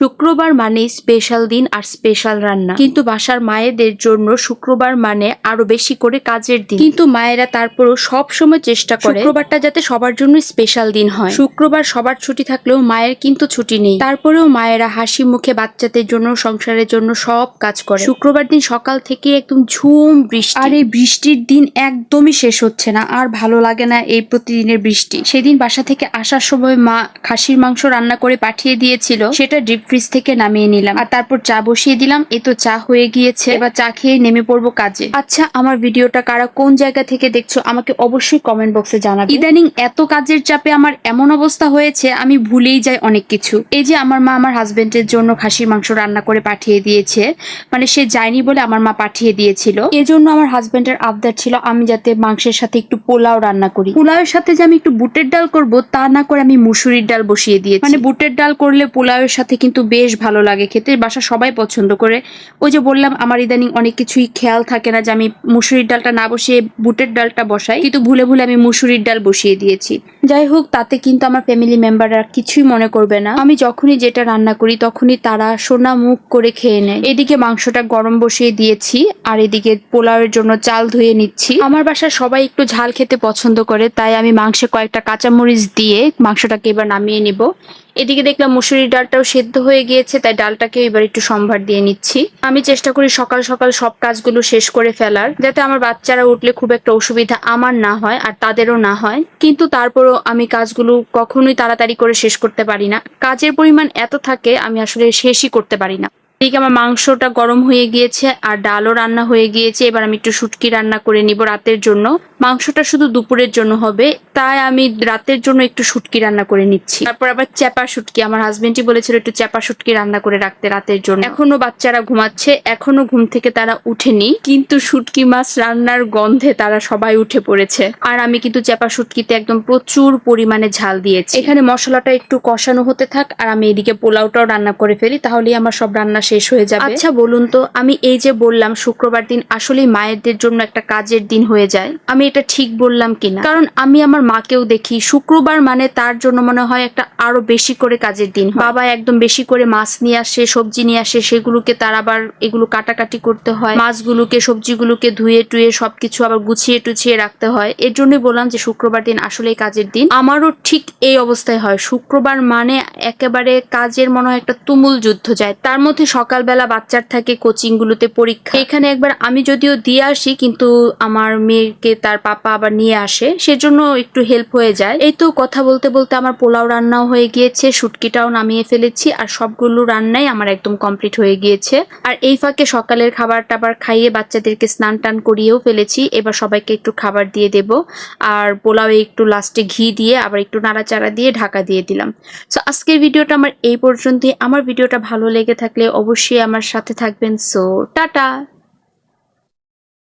শুক্রবার মানে স্পেশাল দিন আর স্পেশাল রান্না। কিন্তু বাসার মায়েদের জন্য শুক্রবার মানে আরও বেশি করে কাজের দিন। কিন্তু মায়েরা তারপরও সব সময় চেষ্টা করে শুক্রবারটা যাতে সবার জন্য স্পেশাল দিন হয়। শুক্রবার সবার ছুটি থাকলেও মায়ের কিন্তু ছুটি নেই। তারপরেও মায়েরা হাসি মুখে বাচ্চাদের জন্য, সংসারের জন্য সব কাজ করে। শুক্রবার দিন সকাল থেকে একদম ঝুম বৃষ্টি। আর এই বৃষ্টির দিন একদমই শেষ হচ্ছে না। আর ভালো লাগে না এই প্রতিদিনের বৃষ্টি। সেদিন বাসা থেকে আসার সময় মা খাসির মাংস রান্না করে পাঠিয়ে দিয়েছিল। সেটা ডিপ ফ্রিজ থেকে নামিয়ে নিলাম। আর তারপর চা বসিয়ে দিলাম। এই তো চা হয়ে গিয়েছে। এবার চা খেয়ে নেমে পড়ব কাজে। আচ্ছা আমার ভিডিওটা কারা কোন জায়গা থেকে দেখছ আমাকে অবশ্যই কমেন্ট বক্সে জানাবে। ইদানিং এত কাজের চাপে আমার এমন অবস্থা হয়েছে, আমি ভুলেই যাই অনেক কিছু। এই যে আমার মা আমার হাজবেন্ডের জন্য খাসির মাংস রান্না করে পাঠিয়ে দিয়েছে। মানে সে যায়নি বলে আমার মা পাঠিয়ে দিয়েছিল। এজন্য আমার হাজবেন্ডের আবদার ছিল আমি যাতে মাংসের সাথে একটু পোলাও রান্না করি। পোলাওয়ের সাথে যে আমি একটু বুটের ডাল করব, তা না করে আমি মুসুরির ডাল বসিয়ে দিয়েছি। মানে বুটের ডাল করলে পোলাওয়ের সাথে কিন্তু বেশ ভালো লাগে খেতে। বাসা সবাই পছন্দ করে। ওই যে বললাম, আমার ইদানিং অনেক কিছুই খেয়াল থাকে না যে আমি মুসুরির ডালটা না বসিয়ে বুটের ডালটা বসাই, কিন্তু ভুলে ভুলে আমি মুসুরির ডাল বসিয়ে দিয়েছি। যাই হোক, তাতে কিন্তু আমার ফ্যামিলি মেম্বাররা কিছুই মনে করবে না। আমি যখনই যেটা রান্না করি, তখনই তারা সোনা মুখ করে খেয়ে নেয়। এদিকে মাংসটা গরম বসিয়ে দিয়েছি, আর এদিকে পোলাওয়ের জন্য চাল ধুয়ে নিচ্ছি। আমার বাসায় সবাই একটু ঝাল খেতে পছন্দ করে, তাই আমি মাংসে কয়েকটা কাঁচামরিচ দিয়ে মাংসটাকে এবার নামিয়ে নিব। এদিকে দেখলাম মুসুরির ডালটাও সেদ্ধ হয়ে গিয়েছে, তাই ডালটাকে এবার একটু সম্ভার দিয়ে নিচ্ছি। আমি চেষ্টা করি সকাল সকাল সব কাজগুলো শেষ করে ফেলার, যাতে আমার বাচ্চারা উঠলে খুব একটা অসুবিধা আমার না হয় আর তাদেরও না হয়। কিন্তু তারপরও আমি কাজগুলো কখনোই তাড়াতাড়ি করে শেষ করতে পারি না। কাজের পরিমাণ এত থাকে, আমি আসলে শেষই করতে পারি না। এদিকে আমার মাংসটা গরম হয়ে গিয়েছে আর ডালও রান্না হয়ে গিয়েছে। এবার আমি একটু শুটকি রান্না করে নিব রাতের জন্য। মাংসটা শুধু দুপুরের জন্য হবে, তাই আমি রাতের জন্য একটু শুটকি রান্না করে নিচ্ছি। তারপর আবার চ্যাপা শুটকি। আমার হাজবেন্ডই বলেছিল একটু চ্যাপা শুটকি রান্না করে রাখতে রাতের জন্য। এখনও বাচ্চারা ঘুমাচ্ছে, এখনও ঘুম থেকে তারা উঠেনি, কিন্তু শুটকি মাছ রান্নার গন্ধে তারা সবাই উঠে পড়েছে। আর আমি কিন্তু চ্যাপা শুটকিতে একদম প্রচুর পরিমাণে ঝাল দিয়েছি। এখানে মশলাটা একটু কষানো হতে থাক, আর আমি এদিকে পোলাওটাও রান্না করে ফেলি, তাহলেই আমার সব রান্না শেষ হয়ে যাবে। আচ্ছা বলুন তো, আমি এই যে বললাম শুক্রবার দিন আসলেই মায়েদের জন্য একটা কাজের দিন হয়ে যায়, আমি এটা ঠিক বললাম কিনা কারণ আমি আমার মাকেও দেখি, শুক্রবার মানে তার জন্য মনে হয় একটা আরও বেশি করে কাজের দিন বাবা একদম বেশি করে মাছ নিয়ে আসে, সবজি নিয়ে আসে, সেগুলোকে তার আবার এগুলো কাটাকাটি করতে হয়। মাছগুলোকে, সবজিগুলোকে ধুয়ে টুয়ে সবকিছু আবার গুছিয়ে টুছিয়ে রাখতে হয়। এর জন্যই বললাম যে শুক্রবার দিন আসলেই কাজের দিন। আমারও ঠিক এই অবস্থায় হয়। শুক্রবার মানে একেবারে কাজের মনে হয় একটা তুমুল যুদ্ধ যায়। তার মধ্যে সকালবেলা বাচ্চার থাকে কোচিং গুলোতে পরীক্ষা। এখানে একবার আমি যদিও দিয়ে আসি, কিন্তু আমার মেয়েকে তার পাপা আবার নিয়ে আসে। সেজন্য একটু হেল্প হয়ে যায়। এই তো কথা বলতে বলতে আমার পোলাও রান্নাও হয়ে গিয়েছে, শুটকিটাও নামিয়ে ফেলেছি, আর সবগুলো রান্নাই আমার একদম কমপ্লিট হয়ে গিয়েছে। আর এই ফাঁকে সকালের খাবার টাবার খাইয়ে বাচ্চাদেরকে স্নান টান করিয়েও ফেলেছি। এবার সবাইকে একটু খাবার দিয়ে দেব। আর পোলাও একটু লাস্টে ঘি দিয়ে আবার একটু নাড়াচাড়া দিয়ে ঢাকা দিয়ে দিলাম। সো আজকের ভিডিওটা আমার এই পর্যন্তই। আমার ভিডিওটা ভালো লেগে থাকলে অবশ্যই আমার সাথে থাকবেন। So tata.